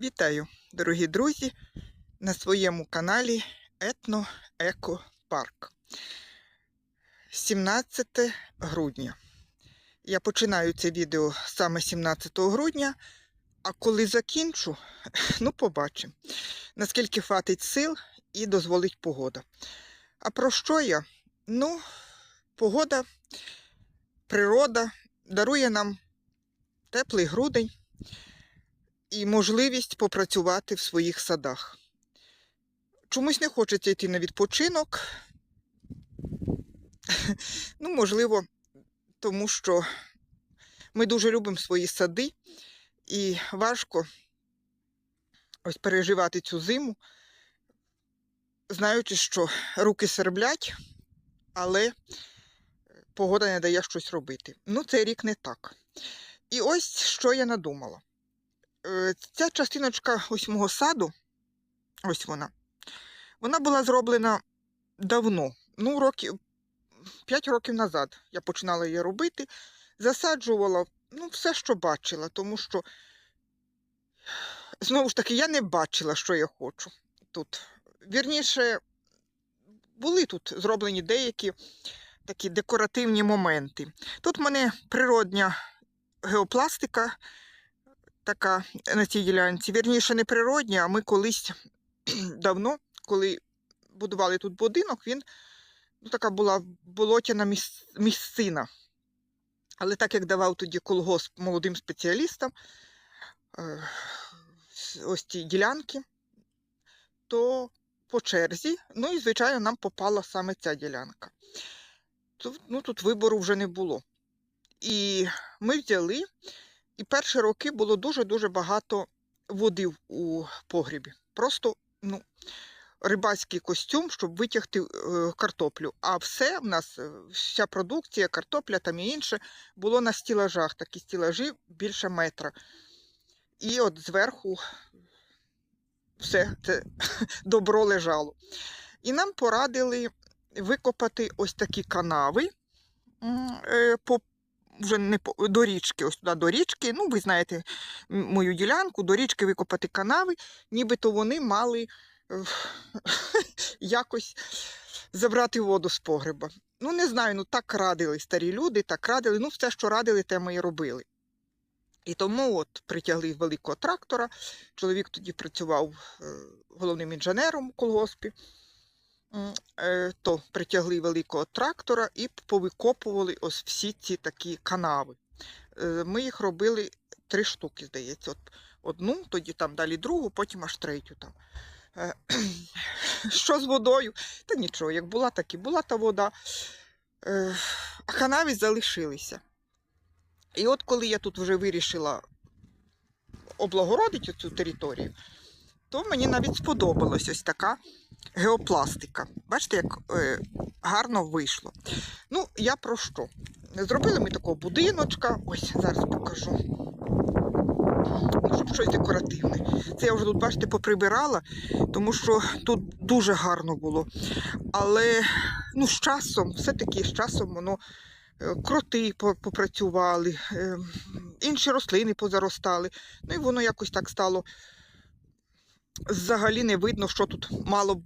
Вітаю, дорогі друзі, на своєму каналі Етно Еко Парк. 17 грудня. Я починаю це відео саме 17 грудня, а коли закінчу, ну побачимо, наскільки хватить сил і дозволить погода. А про що я? Ну, погода, природа дарує нам теплий грудень і можливість попрацювати в своїх садах. Чомусь не хочеться йти на відпочинок. Ну, можливо, тому що ми дуже любимо свої сади, і важко ось переживати цю зиму, знаючи, що руки серблять, але погода не дає щось робити. Ну, цей рік не так. І ось що я надумала. Е, Ця частиночка ось мого саду, ось вона, вона була зроблена давно, ну, років, 5 років назад я починала її робити, засаджувала ну, все, що бачила, тому що, знову ж таки, я не бачила, що я хочу тут. Вірніше, були тут зроблені деякі такі декоративні моменти. Тут в мене природня геопластика така на цій ділянці. Вірніше, не природня, а ми колись давно, коли будували тут будинок, він ну, така була болотяна міс- місцина. Але так як давав тоді колгосп молодим спеціалістам, е, ось ці ділянки, то по черзі, ну і, звичайно, нам попала саме ця ділянка. Тут, ну, тут вибору вже не було. І ми взяли, і перші роки було дуже-дуже багато води у погрібі. Просто ну, рибацький костюм, щоб витягти е, картоплю. А все в нас, е, вся продукція, картопля там і інше, було на стілажах. Такі стілажі більше метра. І от зверху все це добро лежало. І нам порадили викопати ось такі канави е, по вже не по до річки, ось туди до річки. Ну, ви знаєте мою ділянку, до річки викопати канави, нібито вони мали е, якось забрати воду з погреба. Ну, не знаю, ну так радили старі люди, так радили. Ну, все, що радили, те ми і робили. І тому от притягли великого трактора. Чоловік тоді працював е, головним інженером у колгоспі. Е, То притягли великого трактора і повикопували ось всі ці такі канави. Е, Ми їх робили три штуки, здається. От одну, тоді там далі другу, потім аж третю там. Е, Що з водою? Та нічого, як була, так і була та вода. А канави залишилися. І от коли я тут вже вирішила облагородити цю територію, то мені навіть сподобалась ось така геопластика. Бачите, як е, гарно вийшло. Ну, я про що? Зробили ми такого будиночка. Ось зараз покажу. Ну, щоб щось декоративне. Це я вже тут, бачите, поприбирала, тому що тут дуже гарно було. Але ну, з часом, все-таки з часом воно е, кроти попрацювали, е, інші рослини позаростали. Ну і воно якось так стало. Взагалі не видно, що тут мало,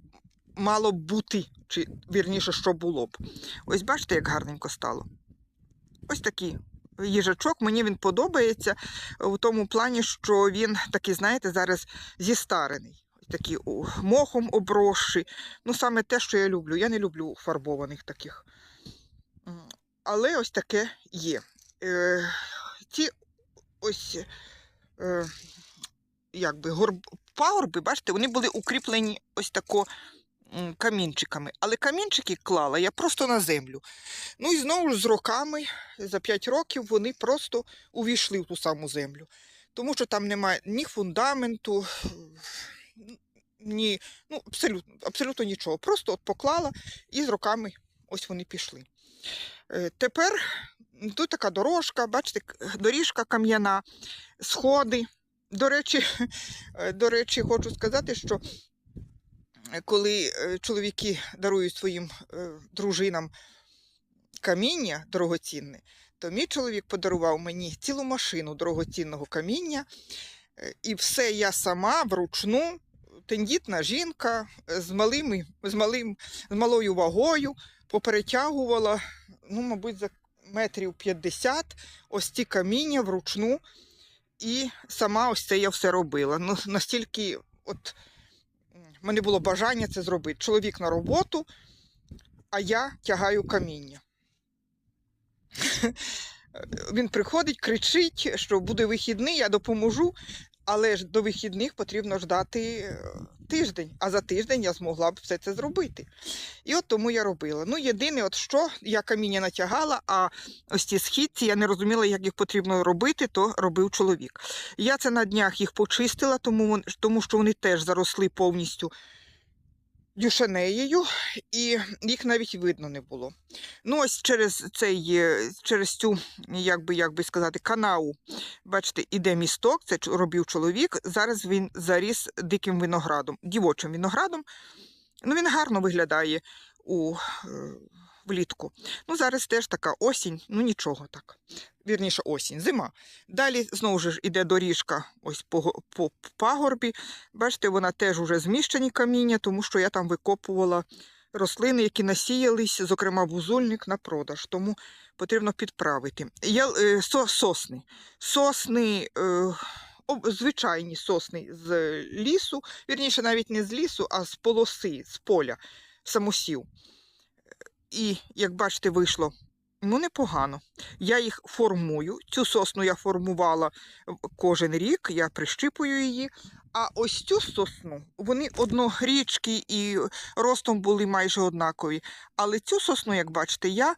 мало бути, чи вірніше, що було б. Ось бачите, як гарненько стало. Ось такий їжачок, мені він подобається в тому плані, що він такий, знаєте, зараз зістарений. О, мохом обросший. Ну, саме те, що я люблю. Я не люблю фарбованих таких. Але ось таке є. Е, ці ось е, якби горб, пагорби, бачите, вони були укріплені ось тако камінчиками. Але камінчики клала я просто на землю. Ну і знову ж з роками, за 5 років, вони просто увійшли в ту саму землю. Тому що там немає ні фундаменту, ні, ну, абсолютно, абсолютно нічого. Просто от поклала і з роками ось вони пішли. Е, Тепер тут така дорожка, бачите, доріжка кам'яна, сходи. До речі, е, до речі, хочу сказати, що е, коли е, чоловіки дарують своїм дружинам каміння дорогоцінне, то мій чоловік подарував мені цілу машину дорогоцінного каміння. І все я сама вручну, тендітна жінка з, малими, з, малим, з малою вагою поперетягувала, ну, мабуть, за метрів 50 ось ці каміння вручну. І сама ось це я все робила. Ну, настільки от мене було бажання це зробити. Чоловік на роботу, а я тягаю каміння. Він приходить, кричить, що буде вихідний, я допоможу, але ж до вихідних потрібно ждати е, тиждень, а за тиждень я змогла б все це зробити. І от тому я робила. Ну, єдине, от що я каміння натягала, а ось ці східці, я не розуміла, як їх потрібно робити, то робив чоловік. Я це на днях їх почистила, тому, тому що вони теж заросли повністю дюшенеєю, і їх навіть видно не було. Ну, ось через цей, е, через цю, як би, як би сказати, канаву, бачите, іде місток, це робив чоловік. Зараз він заріс диким виноградом, дівочим виноградом. Ну, він гарно виглядає у, е, влітку. Ну, зараз теж така осінь, ну нічого так. Вірніше, осінь, зима. Далі знову ж іде доріжка ось по, по пагорбі. Бачите, вона теж уже зміщені каміння, тому що я там викопувала рослини, які насіялись, зокрема бузульник на продаж, тому потрібно підправити. Я, е, со, сосни. Сосни, е, звичайні сосни з лісу, вірніше, навіть не з лісу, а з полоси, з поля, самосів. І, як бачите, вийшло ну, непогано. Я їх формую. Цю сосну я формувала кожен рік, я прищипую її. А ось цю сосну, вони однорічки і ростом були майже однакові. Але цю сосну, як бачите, я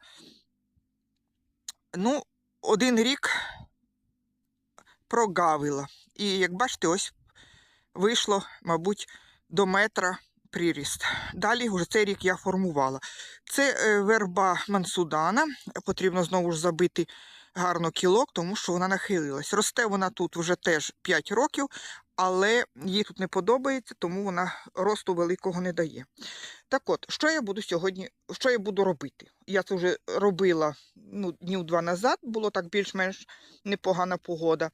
ну, один рік прогавила. І як бачите, ось вийшло, мабуть, до метра приріст. Далі вже цей рік я формувала. Це е, верба мансудана. Потрібно знову ж забити гарно кілок, тому що вона нахилилась. Росте вона тут вже теж 5 років, але їй тут не подобається, тому вона росту великого не дає. Так от, що я буду сьогодні, що я буду робити? Я це вже робила ну, днів два назад, було так більш-менш непогана погода.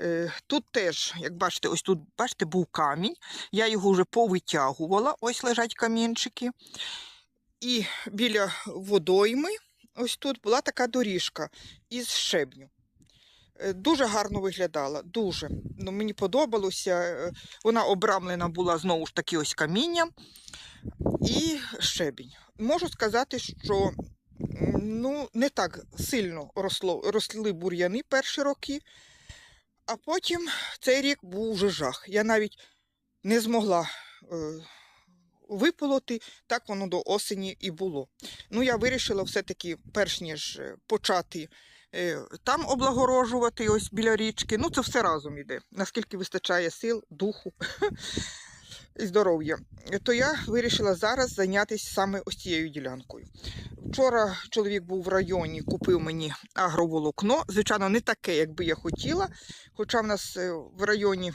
Е, Тут теж, як бачите, ось тут, бачите, був камінь. Я його вже повитягувала, ось лежать камінчики. І біля водойми, ось тут була така доріжка із щебню. Е, Дуже гарно виглядала, дуже. Ну, мені подобалося. е, Вона обрамлена була знову ж таки ось камінням і щебінь. Можу сказати, що ну, не так сильно росло, росли бур'яни перші роки, а потім цей рік був уже жах. Я навіть не змогла е, виполоти, так воно до осені і було. Ну, я вирішила все-таки, перш ніж е, почати е, там облагорожувати, ось біля річки. Ну, це все разом іде. Наскільки вистачає сил, духу і здоров'я. То я вирішила зараз зайнятися саме ось цією ділянкою. Вчора чоловік був в районі, купив мені агроволокно. Звичайно, не таке, як би я хотіла. Хоча в нас е, в районі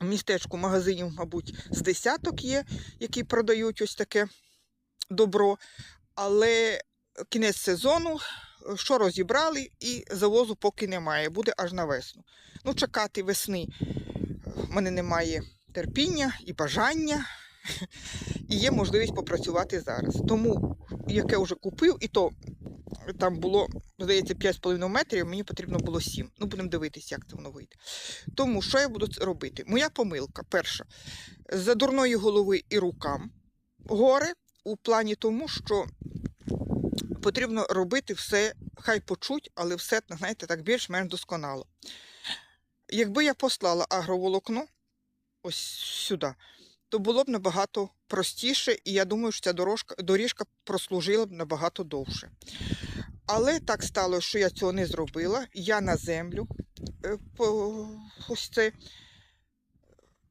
в містечку магазинів, мабуть, з десяток є, які продають ось таке добро. Але кінець сезону, що розібрали, і завозу поки немає, буде аж на весну. Ну, чекати весни в мене немає терпіння і бажання, і є можливість попрацювати зараз. Тому, яке вже купив, і то там було, здається, 5,5 метрів, мені потрібно було 7. Ну, будемо дивитися, як це воно вийде. Тому що я буду робити? Моя помилка, перша, за дурної голови і рукам горе у плані тому, що потрібно робити все, хай почуть, але все, знаєте, так більш-менш досконало. Якби я послала агроволокно ось сюди, то було б набагато простіше, і я думаю, що ця дорожка, доріжка прослужила б набагато довше. Але так стало, що я цього не зробила. Я на землю е, ось це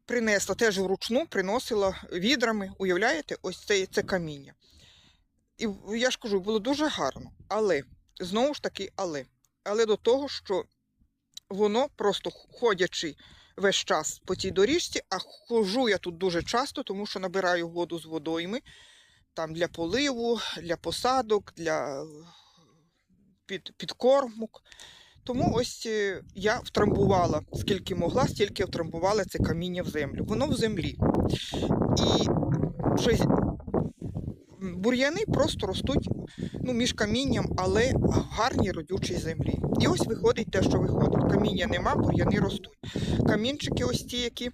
принесла теж вручну, приносила відрами, уявляєте, ось це, це каміння. І я ж кажу, було дуже гарно. Але, знову ж таки, але. Але до того, що воно просто ходячи весь час по цій доріжці, а хожу я тут дуже часто, тому що набираю воду з водойми, там для поливу, для посадок, для е, під, підкормок. Тому ось е, я втрамбувала, скільки могла, стільки втрамбувала це каміння в землю. Воно в землі. І щось бур'яни просто ростуть ну, між камінням, але в гарній родючій землі. І ось виходить те, що виходить. Каміння нема, бур'яни ростуть. Камінчики, ось ті, які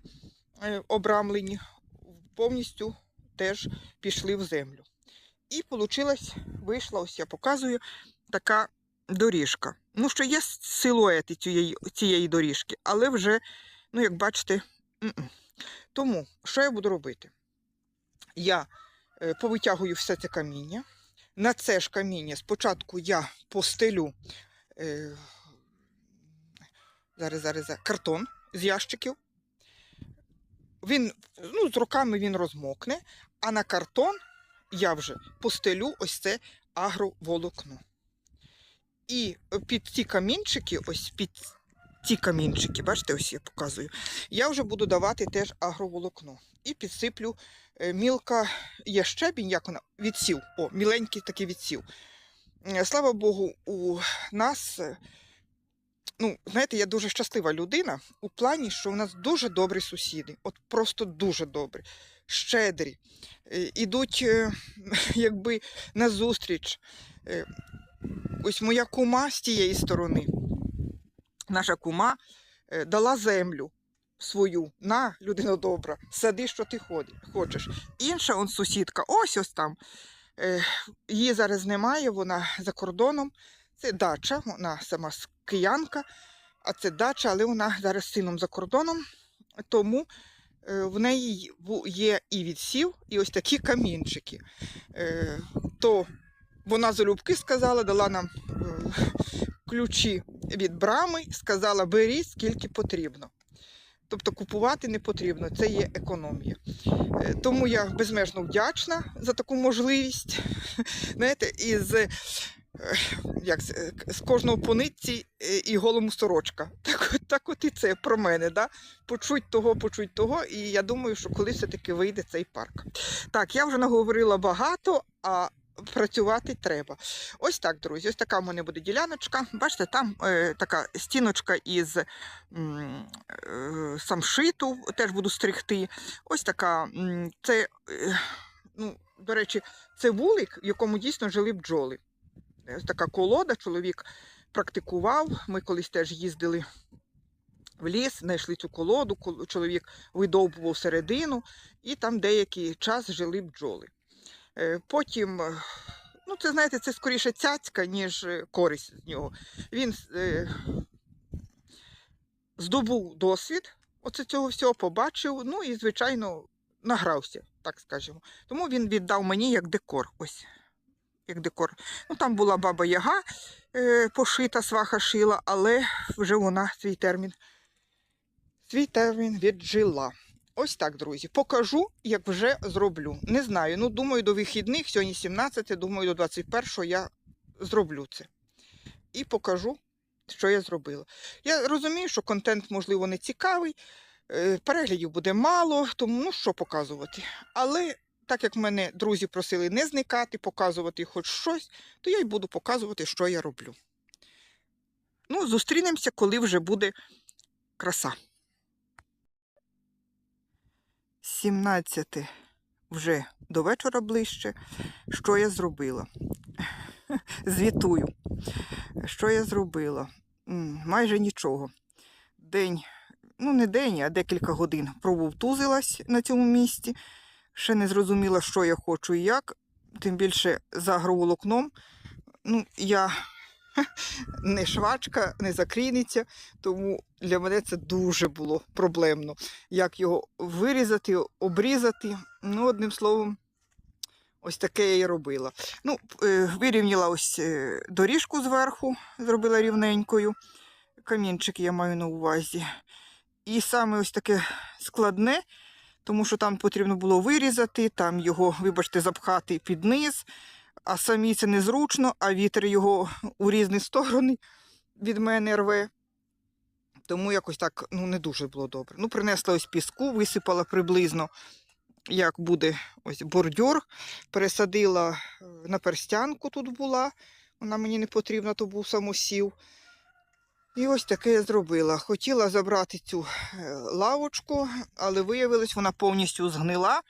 е, обрамлені, повністю теж пішли в землю. І получилась, вийшла, ось я показую, така доріжка. Ну, що є силуети цієї, цієї доріжки, але вже, ну, як бачите, м-м. тому що я буду робити? Я повитягую все це каміння. На це ж каміння спочатку я постелю е, зараз, зараз, зараз, картон з ящиків. Він, ну, з роками він розмокне, а на картон я вже постелю ось це агроволокно. І під ці камінчики, ось під ці камінчики, бачите, ось я показую, я вже буду давати теж агроволокно. І підсиплю е, мілка є щебінь, як вона, відсів. О, міленький такий відсів. Е, Слава Богу, у нас, е, ну, знаєте, я дуже щаслива людина у плані, що у нас дуже добрі сусіди. От просто дуже добрі, щедрі. Е, Ідуть е, якби на зустріч. Е, Ось моя кума з тієї сторони, наша кума е, дала землю свою на людина добра, сади, що ти хочеш. Інша он сусідка, ось ось там. Е, Її зараз немає, вона за кордоном. Це дача, вона сама киянка, а це дача, але вона зараз сином за кордоном. Тому е, в неї є і відсів, і ось такі камінчики. Е, То вона залюбки сказала, дала нам ключі від брами, сказала, беріть скільки потрібно. Тобто купувати не потрібно, це є економія. Е, Тому я безмежно вдячна за таку можливість. Знаєте, із, е, як, е, з кожного по нитці е, і голому сорочка. Так, так от і це про мене. Да? Почуть того, почуть того. І я думаю, що колись все-таки вийде цей парк. Так, я вже наговорила багато, а працювати треба. Ось так, друзі. Ось така в мене буде діляночка. Бачите, там е, така стіночка із е, самшиту, теж буду стригти. Ось така. Це, е, ну, до речі, це вулик, в якому дійсно жили бджоли. Ось така колода, чоловік практикував. Ми колись теж їздили в ліс, знайшли цю колоду, чоловік видовбував середину, і там деякий час жили бджоли. Е, Потім, е, ну це знаєте, це скоріше цяцька, ніж е, користь з нього. Він здобув досвід, оце цього всього побачив, ну і, звичайно, награвся, так скажемо. Тому він віддав мені як декор. Ось, як декор. Ну, там була баба Яга е, пошита, сваха шила, але вже вона свій термін, свій термін віджила. Ось так, друзі. Покажу, як вже зроблю. Не знаю. Ну, думаю, до вихідних, сьогодні 17, думаю, до 21 я зроблю це. І покажу, що я зробила. Я розумію, що контент, можливо, не цікавий, е, переглядів буде мало, тому ну що показувати. Але так як мене друзі просили не зникати, показувати хоч щось, то я й буду показувати, що я роблю. Ну, зустрінемося, коли вже буде краса. 17 вже до вечора ближче. Що я зробила? Звітую. Що я зробила? Майже нічого. День, ну не день, а декілька годин прововтузилась на цьому місці. Ще не зрозуміла, що я хочу і як. Тим більше за агроволокном. Ну, я не швачка, не закрійниця, тому для мене це дуже було проблемно. Як його вирізати, обрізати. Ну, одним словом, ось таке я і робила. Ну, е, вирівняла ось е, доріжку зверху, зробила рівненькою. Камінчик я маю на увазі. І саме ось таке складне, тому що там потрібно було вирізати, там його, вибачте, запхати під низ, а самі це незручно, а вітер його у різні сторони від мене рве. Тому якось так ну, не дуже було добре. Ну, принесла ось піску, висипала приблизно, як буде ось бордюр. Пересадила е, на перстянку тут була. Вона мені не потрібна, то був самосів. І ось таке я зробила. Хотіла забрати цю е, лавочку, але виявилось, вона повністю згнила.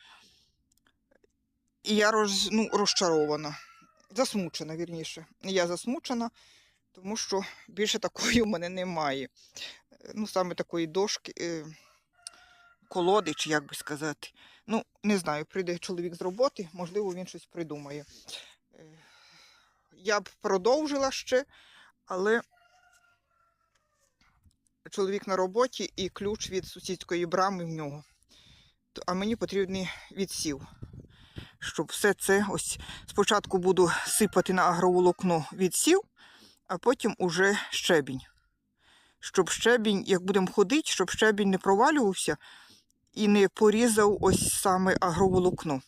І я роз, ну, розчарована. Засмучена, вірніше. Я засмучена, тому що більше такої у мене немає. Ну, саме такої дошки, е, колоди, чи як би сказати. Ну, не знаю, прийде чоловік з роботи, можливо, він щось придумає. Е, Я б продовжила ще, але чоловік на роботі і ключ від сусідської брами в нього. А мені потрібний відсів. Щоб все це ось спочатку буду сипати на агроволокно відсів, а потім уже щебінь. Щоб щебінь, як будемо ходити, щоб щебінь не провалювався і не порізав ось саме агроволокно.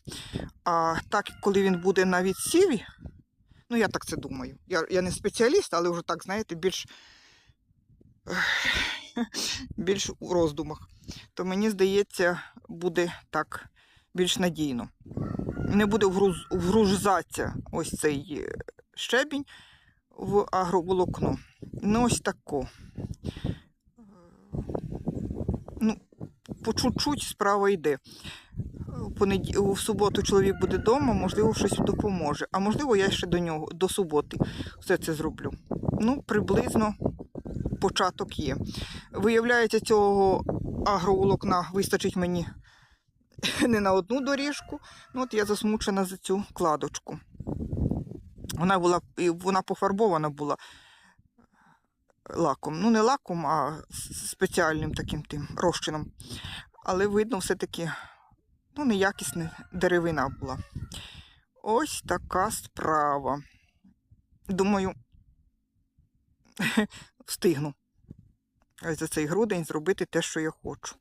А так, коли він буде на відсіві, ну я так це думаю. Я, я не спеціаліст, але вже так, знаєте, більш, більш у роздумах, то мені здається, буде так більш надійно. Не буде вгруз, вгружатися ось цей е, щебінь в агроволокно. Ну, ось тако. Ну, по чуть-чуть справа йде. В. В суботу чоловік буде вдома, можливо, щось допоможе. А можливо, я ще до нього, до суботи все це зроблю. Ну, приблизно початок є. Виявляється, цього агроволокна вистачить мені не на одну доріжку. Ну, от я засмучена за цю кладочку. Вона була і вона пофарбована була лаком. Ну, не лаком, а спеціальним таким тим розчином. Але видно, все-таки ну, неякісна деревина була. Ось така справа. Думаю, встигну за цей грудень зробити те, що я хочу.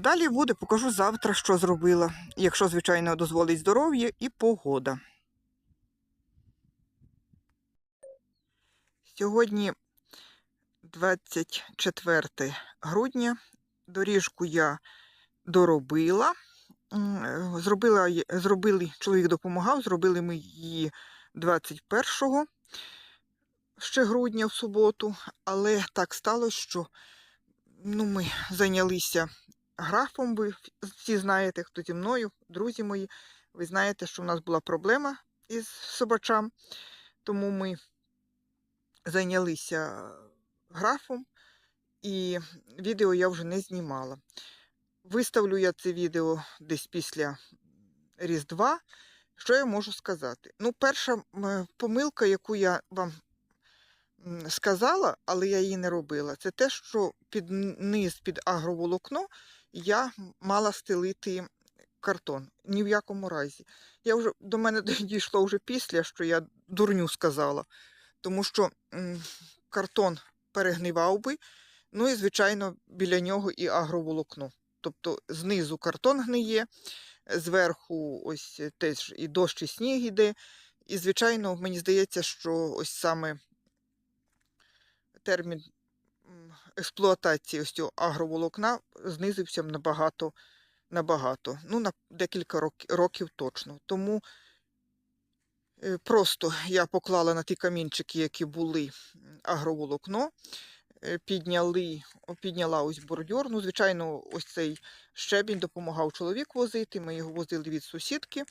Далі буде, покажу завтра, що зробила, якщо, звичайно, дозволить здоров'я і погода. Сьогодні 24 грудня. Доріжку я доробила. Зробила, зробили, чоловік допомагав, зробили ми її 21 ще грудня в суботу, але так сталося, що ну, ми зайнялися графом. Ви всі знаєте, хто зі мною, друзі мої. Ви знаєте, що в нас була проблема із собачам, тому ми зайнялися графом, і відео я вже не знімала. Виставлю я це відео десь після Різдва. Що я можу сказати? Ну, перша помилка, яку я вам сказала, але я її не робила, це те, що під низ під агроволокно я мала стелити картон. Ні в якому разі. Я вже до мене дійшло вже після, що я дурню сказала, тому що картон перегнивав би, ну і, звичайно, біля нього і агроволокно. Тобто знизу картон гниє, зверху ось теж і дощ, і сніг іде. І, звичайно, мені здається, що ось саме термін експлуатації ось цього агроволокна знизився набагато, набагато. Ну, на декілька рок- років точно. Тому е, просто я поклала на ті камінчики, які були агроволокно, е, підняли, підняла ось бордюр. Ну, звичайно, ось цей щебінь допомагав чоловік возити. Ми його возили від сусідки.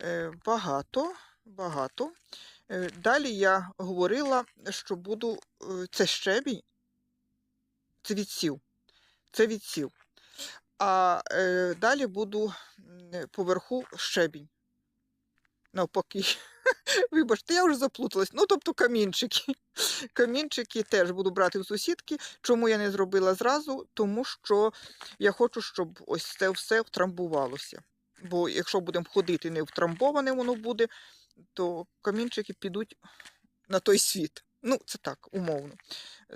Е, Багато, багато. Е, Далі я говорила, що буду е, це щебінь, це відсів. Це відсів. А е, далі буду поверху щебінь. Навпаки. Вибачте, я вже заплуталась. Ну, тобто камінчики. Камінчики теж буду брати в сусідки. Чому я не зробила зразу? Тому що я хочу, щоб ось це все втрамбувалося. Бо якщо будемо ходити не втрамбоване воно буде, то камінчики підуть на той світ. Ну, це так, умовно.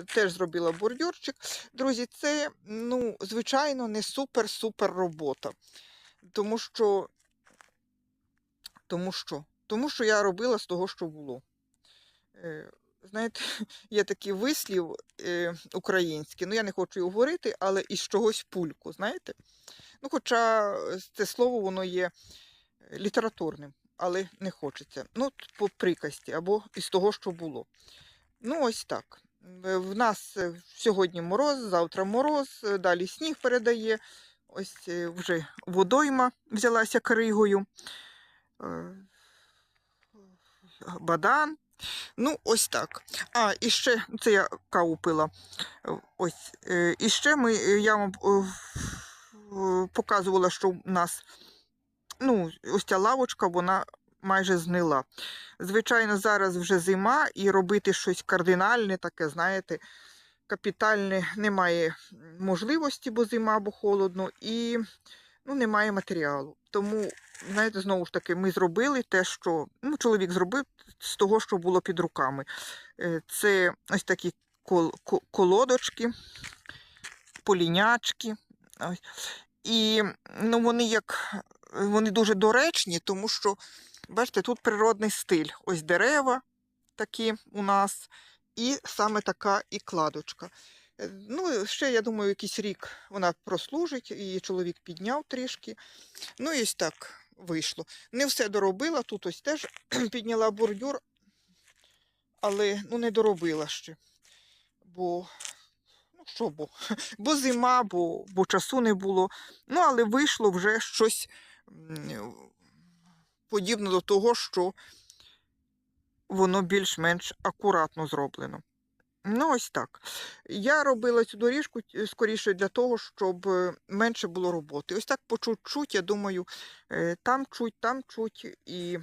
Теж зробила бордюрчик. Друзі, це, ну, звичайно, не супер-супер робота. Тому що, тому що, тому що я робила з того, що було. Е, Знаєте, є такий вислів е, український, ну я не хочу його говорити, але із чогось пульку, знаєте? Ну, хоча е, це слово воно є е, літературним, але не хочеться. Ну, по приказці або із того, що було. Ну, ось так. Е, В нас е, сьогодні мороз, завтра мороз, е, далі сніг передає. Ось вже водойма взялася кригою. Бадан. Ну, ось так. А, і ще, це я каву пила. Ось. І ще ми, я вам показувала, що у нас ну, ось ця лавочка, вона майже знила. Звичайно, зараз вже зима, і робити щось кардинальне, таке, знаєте, капітальне немає можливості, бо зима, бо холодно, і ну, немає матеріалу. Тому, знаєте, знову ж таки, ми зробили те, що ну, чоловік зробив з того, що було під руками. Е, Це ось такі кол- колодочки, полінячки. І ну, вони як вони дуже доречні, тому що, бачите, тут природний стиль. Ось дерева такі у нас, і саме така і кладочка. Е, Ну, ще, я думаю, якийсь рік вона прослужить, її чоловік підняв трішки. Ну, і ось так вийшло. Не все доробила, тут ось теж підняла бордюр, але ну, не доробила ще. Бо, ну що бо, бо зима, бо, бо часу не було. Ну, але вийшло вже щось м, подібне до того, що воно більш-менш акуратно зроблено. Ну, ось так. Я робила цю доріжку е, скоріше для того, щоб е, менше було роботи. Ось так по чуть-чуть, я думаю, е, там чуть, там чуть, і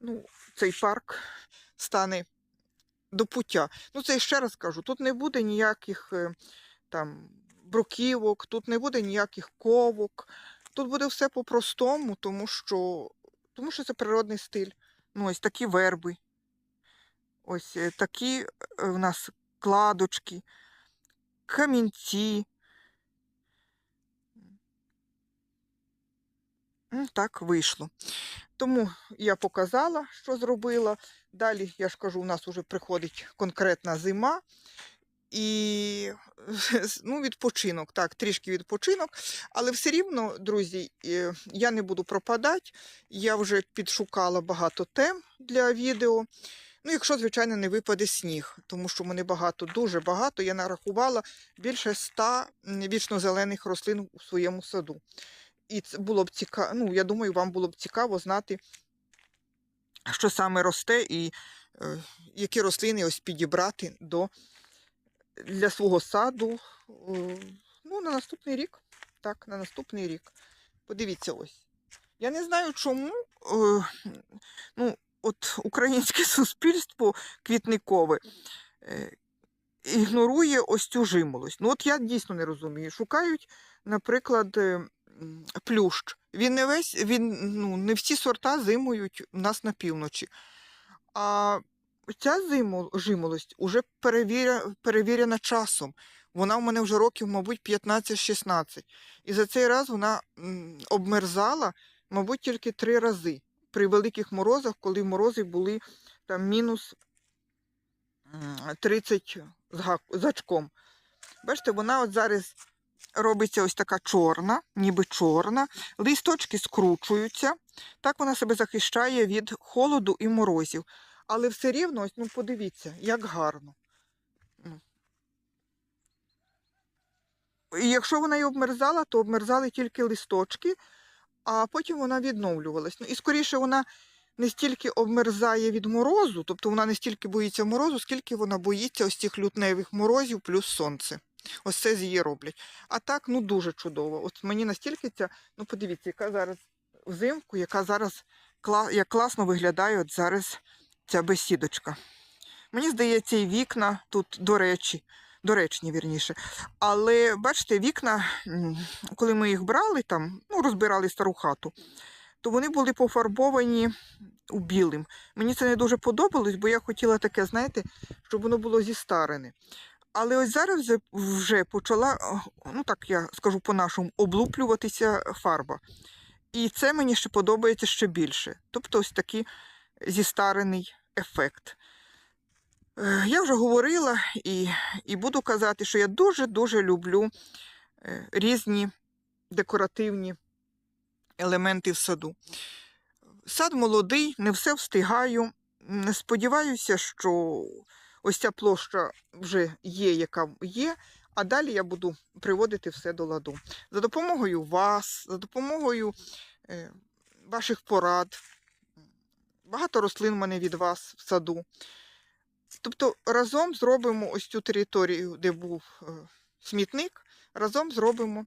ну, цей парк стане до пуття. Ну, це ще раз кажу, тут не буде ніяких там бруківок, тут не буде ніяких ковок. Тут буде все по-простому, тому що, тому що це природний стиль. Ну, ось такі верби. Ось е, такі е, в нас кладочки, камінці. Так вийшло. Тому я показала, що зробила. Далі, я ж кажу, у нас вже приходить конкретна зима. І ну, відпочинок, так, трішки відпочинок, але все рівно, друзі, е, я не буду пропадати. Я вже підшукала багато тем для відео. Ну, якщо, звичайно, не випаде сніг, тому що мене багато, дуже багато. Я нарахувала більше ста вічно-зелених рослин у своєму саду. І це було б цікаво, ну, я думаю, вам було б цікаво знати, що саме росте і е, які рослини ось підібрати до, для свого саду ну, на наступний рік. Так, на наступний рік. Подивіться ось. Я не знаю, чому. Е, ну, от українське суспільство квітникове е, ігнорує ось цю жимолость. Ну, от я дійсно не розумію. Шукають, наприклад, е, плющ. Він не весь, він, ну, не всі сорта зимують у нас на півночі. А ця жимолость перевіря, перевірена часом. Вона в мене вже років, мабуть, 15-16. І за цей раз вона обмерзала, мабуть, тільки три рази при великих морозах, коли морози були там мінус 30 з гак- з гачком. Бачите, вона от зараз робиться ось така чорна, ніби чорна, листочки скручуються. Так вона себе захищає від холоду і морозів. Але все рівно, ось, ну подивіться, як гарно. Ну. І якщо вона і обмерзала, то обмерзали тільки листочки, а потім вона відновлювалась. Ну, і скоріше вона не стільки обмерзає від морозу, тобто вона не стільки боїться морозу, скільки вона боїться ось цих лютневих морозів плюс сонце. Ось це з її роблять. А так, ну дуже чудово. От мені настільки ця, ну подивіться, яка зараз взимку, яка зараз як класно виглядає от зараз ця бесідочка. Мені здається, і вікна тут, до речі, доречні, вірніше. Але бачите, вікна, коли ми їх брали там, ну, розбирали стару хату, то вони були пофарбовані у білим. Мені це не дуже подобалось, бо я хотіла таке, знаєте, щоб воно було зістарене. Але ось зараз вже, почала, ну так я скажу по-нашому, облуплюватися фарба. І це мені ще подобається ще більше. Тобто ось такий зістарений ефект. Е, Я вже говорила і, і буду казати, що я дуже-дуже люблю е, різні декоративні елементи в саду. Сад молодий, не все встигаю. М, Сподіваюся, що ось ця площа вже є, яка є, а далі я буду приводити все до ладу. За допомогою вас, за допомогою е, ваших порад. Багато рослин в мене від вас в саду. Тобто разом зробимо ось цю територію, де був е, смітник, разом зробимо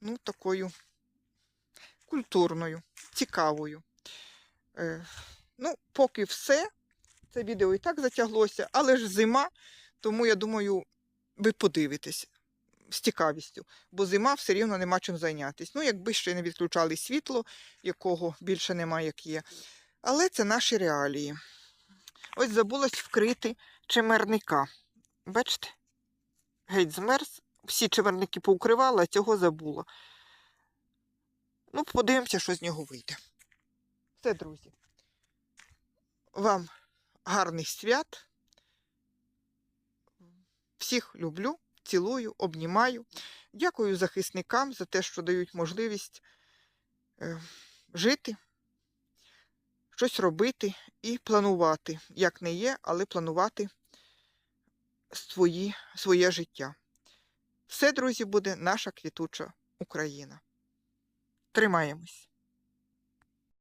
ну, такою культурною, цікавою. Е, ну, поки все. Це відео і так затяглося, але ж зима, тому я думаю, ви подивитесь з цікавістю, бо зима все рівно нема чим зайнятися. Ну, якби ще не відключали світло, якого більше немає, як є. Але це наші реалії. Ось забулось вкрити чимерника. Бачите? Геть змерз. Всі чимерники поукривала, а цього забула. Ну, подивимося, що з нього вийде. Все, друзі. Вам гарних свят. Всіх люблю, цілую, обнімаю. Дякую захисникам за те, що дають можливість е, жити, щось робити і планувати. Як не є, але планувати свої, своє життя. Все, друзі, буде наша квітуча Україна. Тримаємось.